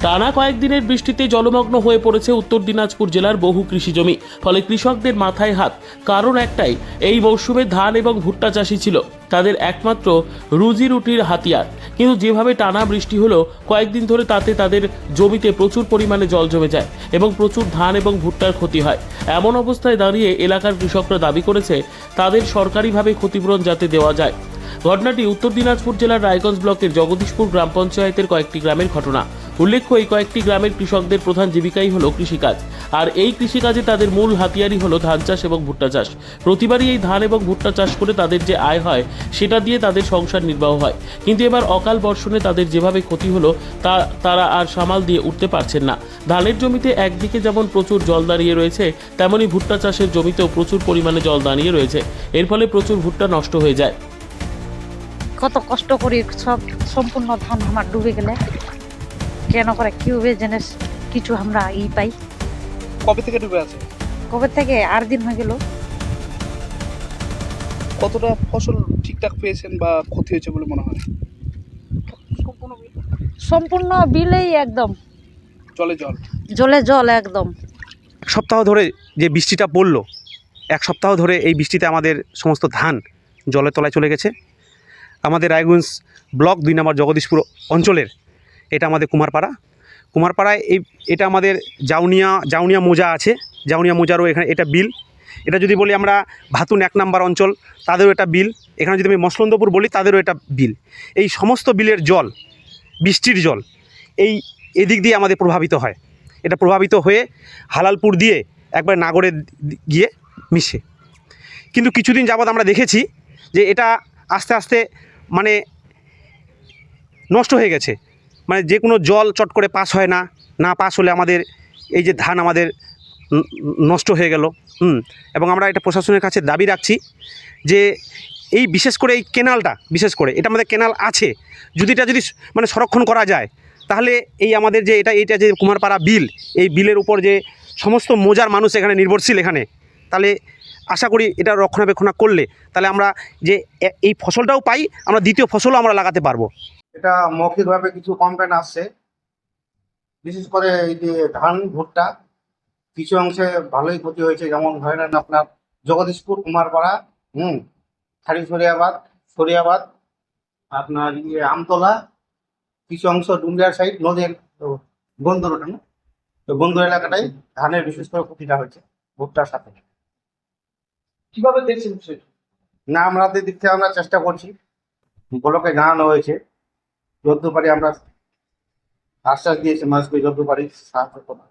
টানা কয়েকদিনের বৃষ্টিতে জলমগ্ন হয়ে পড়েছে উত্তর দিনাজপুর জেলার বহু কৃষিজমি ফলে কৃষকদের মাথায় হাত। কারণ একটাই, এই মৌসুমে ধান এবং ভুট্টা চাষি ছিল তাদের একমাত্র রুজি রুটির হাতিয়ার। কিন্তু যেভাবে টানা বৃষ্টি হলো, কয়েকদিন ধরে তাতে তাদের জমিতে প্রচুর পরিমাণে জল জমে যায় এবং প্রচুর ধান এবং ভুট্টার ক্ষতি হয়। এমন অবস্থায় দাঁড়িয়ে এলাকার কৃষকরা দাবি করেছে, তাদের সরকারিভাবে ক্ষতিপূরণ যাতে দেওয়া যায়। ঘটনাটি উত্তর দিনাজপুর জেলার রায়গঞ্জ ব্লকের জগদীশপুর গ্রাম পঞ্চায়েতের কয়েকটি গ্রামের ঘটনা। উল্লেখ্য, এই কয়েকটি গ্রামের কৃষকদের প্রধান জীবিকাই হলো কৃষিকাজ। আর এই কৃষিকাজে তাদের মূল হাতিয়ারই হলো ধান চাষ এবং ভুট্টা চাষ। প্রতিবারই এই ধান এবং ভুট্টা চাষ করে তাদের যে আয় হয়, সেটা দিয়ে তাদের সংসার নির্বাহ হয়। কিন্তু এবার অকাল বর্ষণে তাদের যেভাবে ক্ষতি হলো, তা, তারা আর সামাল দিয়ে উঠতে পারছেন না। ধানের জমিতে একদিকে যেমন প্রচুর জল দাঁড়িয়ে রয়েছে, তেমনি ভুট্টা চাষের জমিতেও প্রচুর পরিমাণে জল দাঁড়িয়ে রয়েছে। এর ফলে প্রচুর ভুট্টা নষ্ট হয়ে যায়। কত কষ্ট করে সব সম্পূর্ণ ধান আমার ডুবে গেলে। কেন করে কি হবে জিনিস কিছু আমরা ই পাই। কবে থেকে ডুবে আছে? কবে থেকে? আট দিন হয়ে গেল। কতটা ফসল ঠিকঠাক পেয়েছেন বা ক্ষতি হয়েছে বলে মনে হয়? সম্পূর্ণ বিলেই একদম। জলে জল? জলে জল একদম। এক সপ্তাহ ধরে যে বৃষ্টিটা পড়ল এক সপ্তাহ ধরে এই বৃষ্টিতে আমাদের সমস্ত ধান জলের তলায় চলে গেছে। আমাদের রায়গঞ্জ ব্লক দুই নম্বর জগদীশপুর অঞ্চলের এটা আমাদের কুমারপাড়া। কুমারপাড়ায় এই, এটা আমাদের জাউনিয়া জাউনিয়া মোজা আছে। জাউনিয়া মোজারও এখানে এটা বিল। এটা যদি বলি আমরা ভাতুন এক নাম্বার অঞ্চল, তাদেরও এটা বিল। এখানে যদি আমি মসলন্দপুর বলি, তাদেরও এটা বিল। এই সমস্ত বিলের জল, বৃষ্টির জল, এই এদিক দিয়ে আমাদের প্রভাবিত হয়। এটা প্রভাবিত হয়ে হালালপুর দিয়ে একবার নাগরে গিয়ে মিশে। কিন্তু কিছুদিন যাবৎ আমরা দেখেছি যে এটা আস্তে আস্তে মানে নষ্ট হয়ে গেছে। মানে যে কোনো জল চট করে পাস হয় না না পাস হলে আমাদের এই যে ধান আমাদের নষ্ট হয়ে গেল, হুম। এবং আমরা এটা প্রশাসনের কাছে দাবি রাখছি যে এই বিশেষ করে এই কেনালটা, বিশেষ করে, এটা আমাদের কেনাল আছে। যদি এটা যদি মানে সংরক্ষণ করা যায়, তাহলে এই আমাদের যে এটা এটা যে কুমারপাড়া বিল, এই বিলের উপর যে সমস্ত মোজার মানুষ এখানে নির্ভরশীল এখানে, তাহলে আশা করি এটা রক্ষণাবেক্ষণ করলে, তাহলে আমরা যে এই ফসলটাও পাই, আমরা দ্বিতীয় ফসলও আমরা লাগাতে পারব। এটা মৌখিকভাবে কিছু কমপ্লেন আসছে। বিশেষ করে এই যে ধান ভুট্টা কিছু অংশে ভালোই ক্ষতি হয়েছে। যেমন ধরে নেন আপনার জগদীশপুর কুমারপাড়া হুম খাড়ি সরিয়াবাদ সরিয়াবাদ আপনার ইয়ে আমতলা কিছু অংশ ডুমরিয়ার সাইড নদীর বন্দর ওটা না? তো বন্দর এলাকাটাই ধানের বিশেষ করে ক্ষতিটা হয়েছে ভুট্টার সাথে। কীভাবে দেখছেন না আমাদের দিক থেকে আমরা চেষ্টা করছি। ব্লকে জানানো হয়েছে। যত পারি আমরা আশ্বাস দিয়েছি মানুষকে যত পারি সাহায্য করা